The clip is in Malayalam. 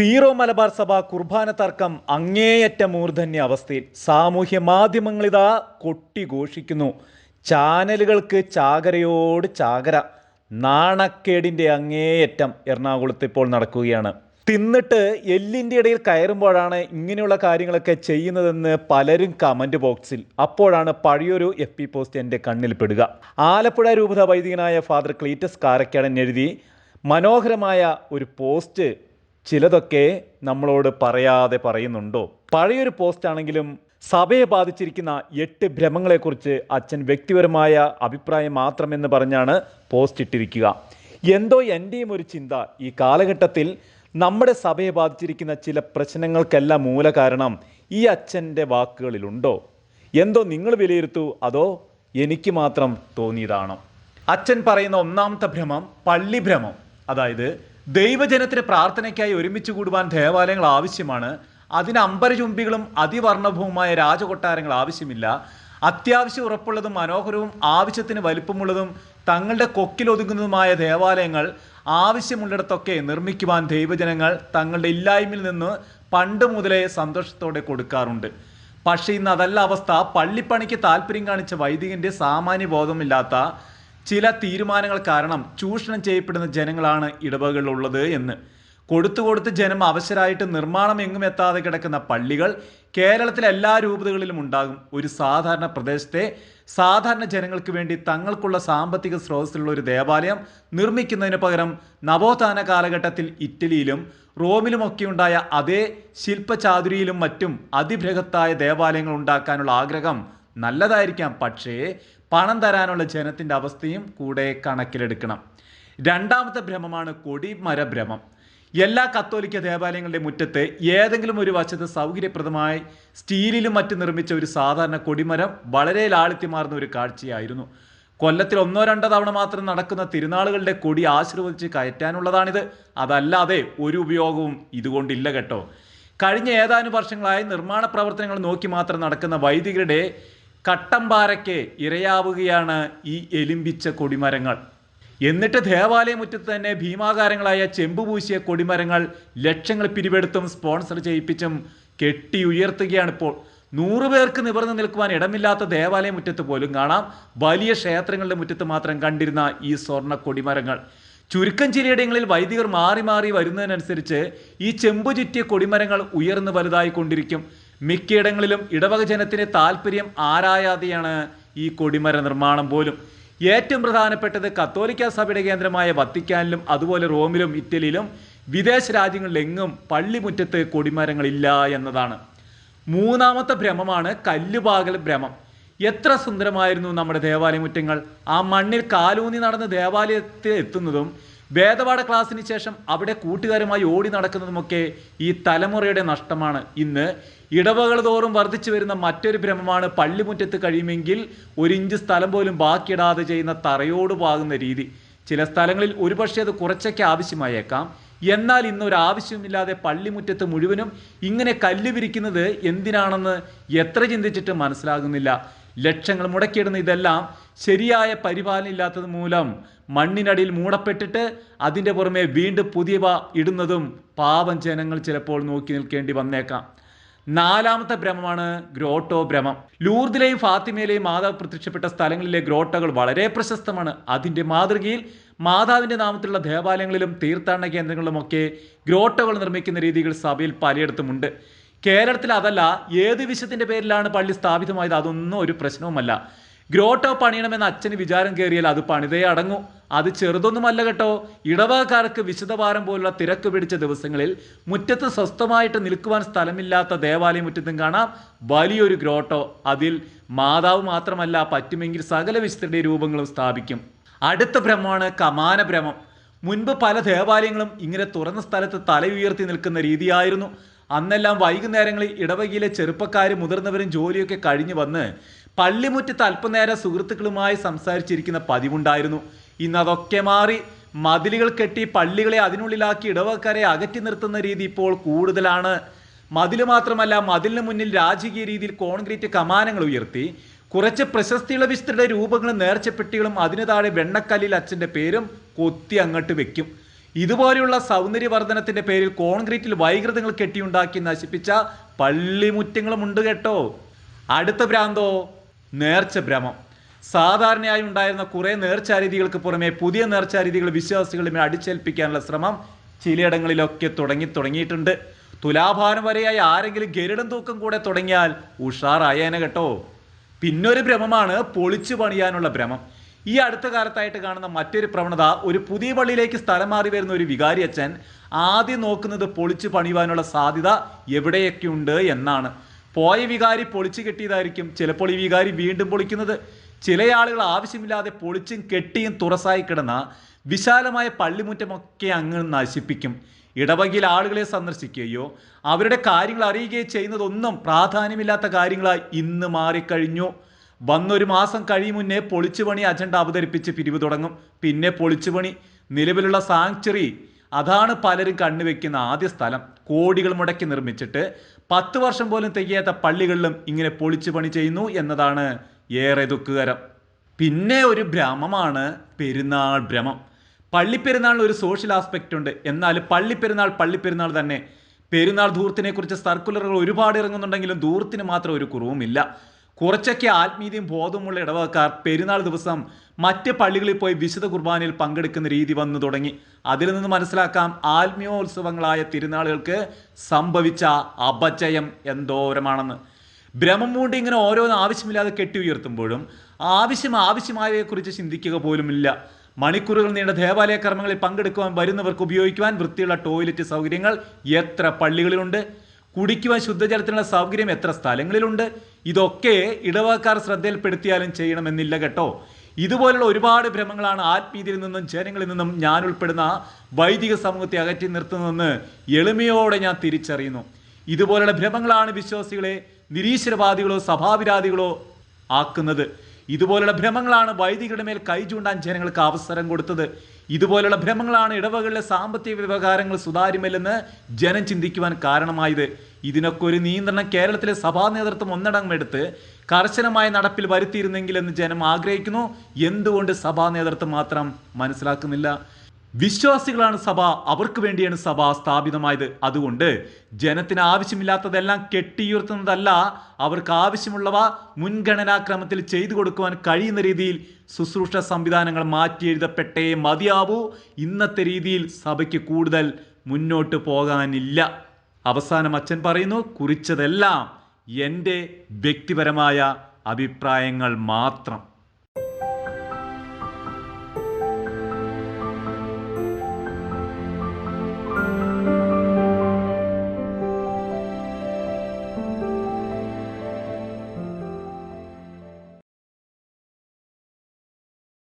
സീറോ മലബാർ സഭ കുർബാന തർക്കം അങ്ങേയറ്റ മൂർധന്യ അവസ്ഥയിൽ സാമൂഹ്യ മാധ്യമങ്ങൾ മാധ്യമങ്ങളിതാ കൊട്ടിഘോഷിക്കുന്നു. ചാനലുകൾക്ക് ചാകരയോട് ചാകര. നാണക്കേടിന്റെ അങ്ങേയറ്റം എറണാകുളത്ത് ഇപ്പോൾ നടക്കുകയാണ്. തിന്നിട്ട് എല്ലിന്റെ ഇടയിൽ കയറുമ്പോഴാണ് ഇങ്ങനെയുള്ള കാര്യങ്ങളൊക്കെ ചെയ്യുന്നതെന്ന് പലരും കമന്റ് ബോക്സിൽ. അപ്പോഴാണ് പഴയൊരു എഫ് പി പോസ്റ്റ് എന്റെ കണ്ണിൽപ്പെടുക ആലപ്പുഴ രൂപത വൈദികനായ ഫാദർ ക്ലീറ്റസ് കാരക്കാടൻ എഴുതി മനോഹരമായ ഒരു പോസ്റ്റ് ചിലതൊക്കെ നമ്മളോട് പറയാതെ പറയുന്നുണ്ടോ? പഴയൊരു പോസ്റ്റാണെങ്കിലും സഭയെ ബാധിച്ചിരിക്കുന്ന എട്ട് ഭ്രമങ്ങളെക്കുറിച്ച് അച്ഛൻ വ്യക്തിപരമായ അഭിപ്രായം മാത്രമെന്ന് പറഞ്ഞാണ് പോസ്റ്റ് ഇട്ടിരിക്കുക. എന്തോ എന്റെയും ഒരു ചിന്ത ഈ കാലഘട്ടത്തിൽ നമ്മുടെ സഭയെ ബാധിച്ചിരിക്കുന്ന ചില പ്രശ്നങ്ങൾക്കെല്ലാം മൂല കാരണം ഈ അച്ഛന്റെ വാക്കുകളിലുണ്ടോ? എന്തോ നിങ്ങൾ വിലയിരുത്തൂ അതോ എനിക്ക് മാത്രം തോന്നിയതാണോ? അച്ഛൻ പറയുന്ന ഒന്നാമത്തെ ഭ്രമം പള്ളിഭ്രമം. അതായത് ദൈവജനത്തിന് പ്രാർത്ഥനയ്ക്കായി ഒരുമിച്ച് കൂടുവാൻ ദേവാലയങ്ങൾ ആവശ്യമാണ്. അതിന് അമ്പരചുംബികളും അതിവർണഭവുമായ രാജകൊട്ടാരങ്ങൾ ആവശ്യമില്ല. അത്യാവശ്യം ഉറപ്പുള്ളതും മനോഹരവും ആവശ്യത്തിന് വലിപ്പമുള്ളതും തങ്ങളുടെ കൊക്കിലൊതുങ്ങുന്നതുമായ ദേവാലയങ്ങൾ ആവശ്യമുള്ളിടത്തൊക്കെ നിർമ്മിക്കുവാൻ ദൈവജനങ്ങൾ തങ്ങളുടെ ഇല്ലായ്മയിൽ നിന്ന് പണ്ട് മുതലേ സന്തോഷത്തോടെ കൊടുക്കാറുണ്ട്. പക്ഷേ ഇന്ന് അതല്ല അവസ്ഥ. പള്ളിപ്പണിക്ക് താല്പര്യം കാണിച്ച വൈദികന്റെ സാമാന്യ ബോധമില്ലാത്ത ചില തീരുമാനങ്ങൾ കാരണം ചൂഷണം ചെയ്യപ്പെടുന്ന ജനങ്ങളാണ് ഇടവകളിലുള്ളത് എന്ന്. കൊടുത്തു കൊടുത്ത് ജനം അവശരായിട്ട് നിർമ്മാണം എങ്ങും എത്താതെ കിടക്കുന്ന പള്ളികൾ കേരളത്തിലെ എല്ലാ രൂപതകളിലും ഉണ്ടാകും. ഒരു സാധാരണ പ്രദേശത്തെ സാധാരണ ജനങ്ങൾക്ക് വേണ്ടി തങ്ങൾക്കുള്ള സാമ്പത്തിക സ്രോതസ്സിലുള്ള ഒരു ദേവാലയം നിർമ്മിക്കുന്നതിന് പകരം നവോത്ഥാന കാലഘട്ടത്തിൽ ഇറ്റലിയിലും റോമിലുമൊക്കെ ഉണ്ടായ അതേ ശില്പചാതുരിയിലും മറ്റും അതിബൃഹത്തായ ദേവാലയങ്ങൾ ഉണ്ടാക്കാനുള്ള ആഗ്രഹം നല്ലതായിരിക്കാം. പക്ഷേ പണം തരാനുള്ള ജനത്തിന്റെ അവസ്ഥയും കൂടെ കണക്കിലെടുക്കണം. രണ്ടാമത്തെ ഭ്രമമാണ് കൊടിമര ഭ്രമം എല്ലാ കത്തോലിക്ക ദേവാലയങ്ങളുടെ മുറ്റത്ത് ഏതെങ്കിലും ഒരു വശത്ത് സൗകര്യപ്രദമായി സ്റ്റീലിലും മറ്റും നിർമ്മിച്ച ഒരു സാധാരണ കൊടിമരം വളരെ ലാളിത്യമാർന്ന ഒരു കാഴ്ചയായിരുന്നു. കൊല്ലത്തിൽ ഒന്നോ രണ്ടോ തവണ മാത്രം നടക്കുന്ന തിരുനാളുകളുടെ കൊടി ആശീർവദിച്ച് കയറ്റാനുള്ളതാണിത്. അതല്ലാതെ ഒരു ഉപയോഗവും ഇതുകൊണ്ടില്ല കേട്ടോ. കഴിഞ്ഞ ഏതാനും വർഷങ്ങളായി നിർമ്മാണ പ്രവർത്തനങ്ങൾ നോക്കി മാത്രം നടക്കുന്ന വൈദികരുടെ കട്ടമ്പാരയ്ക്ക് ഇരയാവുകയാണ് ഈ എലിമ്പിച്ച കൊടിമരങ്ങൾ. എന്നിട്ട് ദേവാലയ മുറ്റത്ത് തന്നെ ഭീമാകാരങ്ങളായ ചെമ്പുപൂശിയ കൊടിമരങ്ങൾ ലക്ഷങ്ങൾ പിരിവെടുത്തും സ്പോൺസർ ചെയ്യിപ്പിച്ചും കെട്ടി ഉയർത്തുകയാണ് ഇപ്പോൾ. നൂറു പേർക്ക് നിവർന്നു നിൽക്കുവാൻ ഇടമില്ലാത്ത ദേവാലയ മുറ്റത്ത് പോലും കാണാം. വലിയ ക്ഷേത്രങ്ങളുടെ മുറ്റത്ത് മാത്രം കണ്ടിരുന്ന ഈ സ്വർണ കൊടിമരങ്ങൾ. ചുരുക്കം ചിലയിടങ്ങളിൽ വൈദികർ മാറി മാറി വരുന്നതിനനുസരിച്ച് ഈ ചെമ്പു ചുറ്റിയ കൊടിമരങ്ങൾ ഉയർന്നു വലുതായി കൊണ്ടിരിക്കും മിക്കയിടങ്ങളിലും ഇടവക ജനത്തിന് താല്പര്യം ആരായാതെയാണ് ഈ കൊടിമര നിർമ്മാണം പോലും. ഏറ്റവും പ്രധാനപ്പെട്ടത് കത്തോലിക്ക സഭയുടെ കേന്ദ്രമായ വത്തിക്കാനിലും അതുപോലെ റോമിലും ഇറ്റലിയിലും വിദേശ രാജ്യങ്ങളിലെങ്ങും പള്ളിമുറ്റത്ത് കൊടിമരങ്ങളില്ല എന്നതാണ്. മൂന്നാമത്തെ ഭ്രമമാണ് കല്ലുപാകൽ ഭ്രമം. എത്ര സുന്ദരമായിരുന്നു നമ്മുടെ ദേവാലയമുറ്റങ്ങൾ. ആ മണ്ണിൽ കാലൂന്നി നടന്ന് ദേവാലയത്തിൽ എത്തുന്നതും വേദപാഠ ക്ലാസ്സിന് ശേഷം അവിടെ കൂട്ടുകാരുമായി ഓടി നടക്കുന്നതുമൊക്കെ ഈ തലമുറയുടെ നഷ്ടമാണ്. ഇന്ന് ഇടവകൾ തോറും വർദ്ധിച്ചു വരുന്ന മറ്റൊരു ഭ്രമമാണ് പള്ളിമുറ്റത്ത് കഴിയുമെങ്കിൽ ഒരു ഇഞ്ച് സ്ഥലം പോലും ബാക്കിയിടാതെ ചെയ്യുന്ന തറയോട് പാകുന്ന രീതി. ചില സ്ഥലങ്ങളിൽ ഒരുപക്ഷെ അത് കുറച്ചൊക്കെ ആവശ്യമായേക്കാം. എന്നാൽ ഇന്നൊരു ആവശ്യമില്ലാതെ പള്ളിമുറ്റത്ത് മുഴുവനും ഇങ്ങനെ കല്ല് വിരിക്കുന്നത് എന്തിനാണെന്ന് എത്ര ചിന്തിച്ചിട്ട് മനസ്സിലാകുന്നില്ല. ലക്ഷങ്ങൾ മുടക്കിയിടുന്ന ഇതെല്ലാം ശരിയായ പരിപാലനം ഇല്ലാത്തത് മൂലം മണ്ണിനടിയിൽ മൂടപ്പെട്ടിട്ട് അതിന്റെ പുറമെ വീണ്ടും പുതിയവ ഇടുന്നതും പാവം ജനങ്ങൾ ചിലപ്പോൾ നോക്കി നിൽക്കേണ്ടി വന്നേക്കാം. നാലാമത്തെ ഭ്രമമാണ് ഗ്രോട്ടോ ഭ്രമം. ലൂർദിലെയും ഫാത്തിമയിലെയും മാതാവ് പ്രത്യക്ഷപ്പെട്ട സ്ഥലങ്ങളിലെ ഗ്രോട്ടകൾ വളരെ പ്രശസ്തമാണ്. അതിന്റെ മാതൃകയിൽ മാതാവിന്റെ നാമത്തിലുള്ള ദേവാലയങ്ങളിലും തീർത്ഥാടന കേന്ദ്രങ്ങളിലുമൊക്കെ ഗ്രോട്ടകൾ നിർമ്മിക്കുന്ന രീതികൾ സഭയിൽ പലയിടത്തുമുണ്ട്. കേരളത്തിൽ അതല്ല ഏത് വിഷയത്തിന്റെ പേരിലാണ് പള്ളി സ്ഥാപിതമായത് അതൊന്നും ഒരു പ്രശ്നവുമല്ല. ഗ്രോട്ടോ പണിയണമെന്ന് അച്ഛന് വിചാരം കയറിയാൽ അത് പണിതേ അടങ്ങൂ. അത് ചെറുതൊന്നുമല്ല കേട്ടോ. ഇടവകാർക്ക് വിശുദ്ധവാരം പോലുള്ള തിരക്ക് പിടിച്ച ദിവസങ്ങളിൽ മുറ്റത്ത് സ്വസ്ഥമായിട്ട് നിൽക്കുവാൻ സ്ഥലമില്ലാത്ത ദേവാലയ മുറ്റത്തും കാണാം. വലിയൊരു ഗ്രോട്ടോ. അതിൽ മാതാവ് മാത്രമല്ല പറ്റുമെങ്കിൽ സകല വിശുദ്ധരുടെ രൂപങ്ങളും സ്ഥാപിക്കും. അടുത്ത ഭ്രമമാണ് കമാന ഭ്രമം. മുൻപ് പല ദേവാലയങ്ങളും ഇങ്ങനെ തുറന്ന സ്ഥലത്ത് തല ഉയർത്തി നിൽക്കുന്ന രീതിയായിരുന്നു. അന്നെല്ലാം വൈകുന്നേരങ്ങളിൽ ഇടവകയിലെ ചെറുപ്പക്കാരും മുതിർന്നവരും ജോലിയൊക്കെ കഴിഞ്ഞു വന്ന് പള്ളിമുറ്റത്ത് അല്പനേരം സുഹൃത്തുക്കളുമായി സംസാരിച്ചിരിക്കുന്ന പതിവുണ്ടായിരുന്നു. ഇന്ന് അതൊക്കെ മാറി മതിലുകൾ കെട്ടി പള്ളികളെ അതിനുള്ളിലാക്കി ഇടവക്കാരെ അകറ്റി നിർത്തുന്ന രീതി ഇപ്പോൾ കൂടുതലാണ്. മതിൽ മാത്രമല്ല മതിലിന് മുന്നിൽ രാജകീയ രീതിയിൽ കോൺക്രീറ്റ് കമാനങ്ങൾ ഉയർത്തി. കുറച്ച് പ്രശസ്തിയുള്ള വിശുദ്ധരുടെ രൂപങ്ങളും നേർച്ചപ്പെട്ടികളും അതിനു താഴെ വെണ്ണക്കല്ലിൽ അച്ഛന്റെ പേരും കൊത്തി അങ്ങോട്ട് വെക്കും. ഇതുപോലെയുള്ള സൗന്ദര്യവർദ്ധനത്തിന്റെ പേരിൽ കോൺക്രീറ്റിൽ വൈകൃതങ്ങൾ കെട്ടിയുണ്ടാക്കി നശിപ്പിച്ച പള്ളിമുറ്റങ്ങളും ഉണ്ട് കേട്ടോ. അടുത്ത ഭ്രാന്തോ? നേർച്ച ഭ്രമം. സാധാരണയായി ഉണ്ടായിരുന്ന കുറേ നേർച്ചാരീതികൾക്ക് പുറമെ പുതിയ നേർച്ചാരീതികൾ വിശ്വാസികളുടെ അടിച്ചേൽപ്പിക്കാനുള്ള ശ്രമം ചിലയിടങ്ങളിലൊക്കെ തുടങ്ങി തുടങ്ങിയിട്ടുണ്ട്. തുലാഭാരം വരെയായി ആരെങ്കിലും ഗരുഡൻ തൂക്കം കൂടെ തുടങ്ങിയാൽ ഉഷാറായേനെ കേട്ടോ. പിന്നൊരു ഭ്രമമാണ് പൊളിച്ചു പണിയാനുള്ള ഭ്രമം. ഈ അടുത്ത കാലത്തായിട്ട് കാണുന്ന മറ്റൊരു പ്രവണത ഒരു പുതിയ പള്ളിയിലേക്ക് സ്ഥലം മാറി വരുന്ന ഒരു വികാരി അച്ഛൻ ആദ്യം നോക്കുന്നത് പൊളിച്ചു പണിയുവാനുള്ള സാധ്യത എവിടെയൊക്കെയുണ്ട് എന്നാണ്. പോയ വികാരി പൊളിച്ചു കെട്ടിയതായിരിക്കും. ചിലപ്പോൾ ഈ വികാരി വീണ്ടും പൊളിക്കുന്നത്. ചില ആളുകൾ ആവശ്യമില്ലാതെ പൊളിച്ചും കെട്ടിയും തുറസായി കിടന്ന വിശാലമായ പള്ളിമുറ്റമൊക്കെ അങ്ങ് നശിപ്പിക്കും. ഇടവകയിൽ ആളുകളെ സന്ദർശിക്കുകയോ അവരുടെ കാര്യങ്ങൾ അറിയുകയോ ചെയ്യുന്നതൊന്നും പ്രാധാന്യമില്ലാത്ത കാര്യങ്ങളായി ഇന്ന് മാറിക്കഴിഞ്ഞു. വന്നൊരു മാസം കഴിയും മുന്നേ പൊളിച്ചുപണി അജണ്ട അവതരിപ്പിച്ച് പിരിവ് തുടങ്ങും. പിന്നെ പൊളിച്ചുപണി. നിലവിലുള്ള സാങ്ച്വറി. അതാണ് പലരും കണ്ണുവെക്കുന്ന ആദ്യ സ്ഥലം. കോടികൾ മുടക്കി നിർമ്മിച്ചിട്ട് പത്ത് വർഷം പോലും തികയാത്ത പള്ളികളിലും ഇങ്ങനെ പൊളിച്ചു പണി ചെയ്യുന്നു എന്നതാണ് ഏറെ ദുഃഖകരം. പിന്നെ ഒരു ഭ്രമമാണ് പെരുന്നാൾ ഭ്രമം. പള്ളിപ്പെരുന്നാളിന് ഒരു സോഷ്യൽ ആസ്പെക്റ്റ് ഉണ്ട്. എന്നാൽ പള്ളിപ്പെരുന്നാൾ പള്ളിപ്പെരുന്നാൾ തന്നെ പെരുന്നാൾ ധൂർത്തിനെ കുറിച്ച് സർക്കുലറുകൾ ഒരുപാട് ഇറങ്ങുന്നുണ്ടെങ്കിലും ധൂർത്തിന് മാത്രം ഒരു കുറവുമില്ല. കുറച്ചൊക്കെ ആത്മീയതയും ബോധമുള്ള ഇടവകക്കാർ പെരുന്നാൾ ദിവസം മറ്റ് പള്ളികളിൽ പോയി വിശുദ്ധ കുർബാനയിൽ പങ്കെടുക്കുന്ന രീതി വന്നു തുടങ്ങി. അതിൽ നിന്ന് മനസ്സിലാക്കാം ആത്മീയോത്സവങ്ങളായ തിരുനാളുകൾക്ക് സംഭവിച്ച അപചയം എന്തോരമാണെന്ന്. ഭ്രമം മൂണ്ടി ഇങ്ങനെ ഓരോന്ന് ആവശ്യമില്ലാതെ കെട്ടി ഉയർത്തുമ്പോഴും ആവശ്യം ആവശ്യമായവയെക്കുറിച്ച് ചിന്തിക്കുക പോലുമില്ല. മണിക്കൂറുകൾ നീണ്ട ദേവാലയ കർമ്മങ്ങളിൽ പങ്കെടുക്കുവാൻ വരുന്നവർക്ക് ഉപയോഗിക്കുവാൻ വൃത്തിയുള്ള ടോയ്ലറ്റ് സൗകര്യങ്ങൾ എത്ര പള്ളികളിലുണ്ട്? കുടിക്കുവാൻ ശുദ്ധജലത്തിനുള്ള സൗകര്യം എത്ര സ്ഥലങ്ങളിലുണ്ട്? ഇതൊക്കെ ഇടവക്കാർ ശ്രദ്ധയിൽപ്പെടുത്തിയാലും ചെയ്യണമെന്നില്ല കേട്ടോ. ഇതുപോലുള്ള ഒരുപാട് ഭ്രമങ്ങളാണ് ആത്മീയതയിൽ നിന്നും ജനങ്ങളിൽ നിന്നും ഞാൻ ഉൾപ്പെടുന്ന വൈദിക സമൂഹത്തെ അകറ്റി നിർത്തുന്നതെന്ന് എളിമയോടെ ഞാൻ തിരിച്ചറിയുന്നു. ഇതുപോലുള്ള ഭ്രമങ്ങളാണ് വിശ്വാസികളെ നിരീശ്വരവാദികളോ സഭാവിരാദികളോ ആക്കുന്നത്. ഇതുപോലുള്ള ഭ്രമങ്ങളാണ് വൈദികരുടെ മേൽ കൈ ചൂണ്ടാൻ ജനങ്ങൾക്ക് അവസരം കൊടുത്തത്. ഇതുപോലുള്ള ഭ്രമങ്ങളാണ് ഇടവകളിലെ സാമ്പത്തിക വ്യവഹാരങ്ങൾ സുതാര്യമല്ലെന്ന് ജനം ചിന്തിക്കുവാൻ കാരണമായത്. ഇതിനൊക്കെ ഒരു നിയന്ത്രണം കേരളത്തിലെ സഭാ നേതൃത്വം ഒന്നടങ്കമെടുത്ത് കർശനമായ നടപ്പിൽ വരുത്തിയിരുന്നെങ്കിലെന്ന് ജനം ആഗ്രഹിക്കുന്നു. എന്തുകൊണ്ട് സഭാ നേതൃത്വം മാത്രം മനസ്സിലാക്കുന്നില്ല? വിശ്വാസികളാണ് സഭ അവർക്ക് വേണ്ടിയാണ് സഭ സ്ഥാപിതമായത്. അതുകൊണ്ട് ജനത്തിന് ആവശ്യമില്ലാത്തതെല്ലാം കെട്ടിയുയർത്തുന്നതല്ല അവർക്ക് ആവശ്യമുള്ളവ മുൻഗണനാക്രമത്തിൽ ചെയ്തു കൊടുക്കുവാൻ കഴിയുന്ന രീതിയിൽ ശുശ്രൂഷ സംവിധാനങ്ങൾ മാറ്റി എഴുതപ്പെട്ടേ മതിയാവൂ. ഇന്നത്തെ രീതിയിൽ സഭയ്ക്ക് കൂടുതൽ മുന്നോട്ട് പോകാനില്ല. അവസാനം അച്ഛൻ പറയുന്നു കുറിച്ചതെല്ലാം എന്റെ വ്യക്തിപരമായ അഭിപ്രായങ്ങൾ മാത്രം.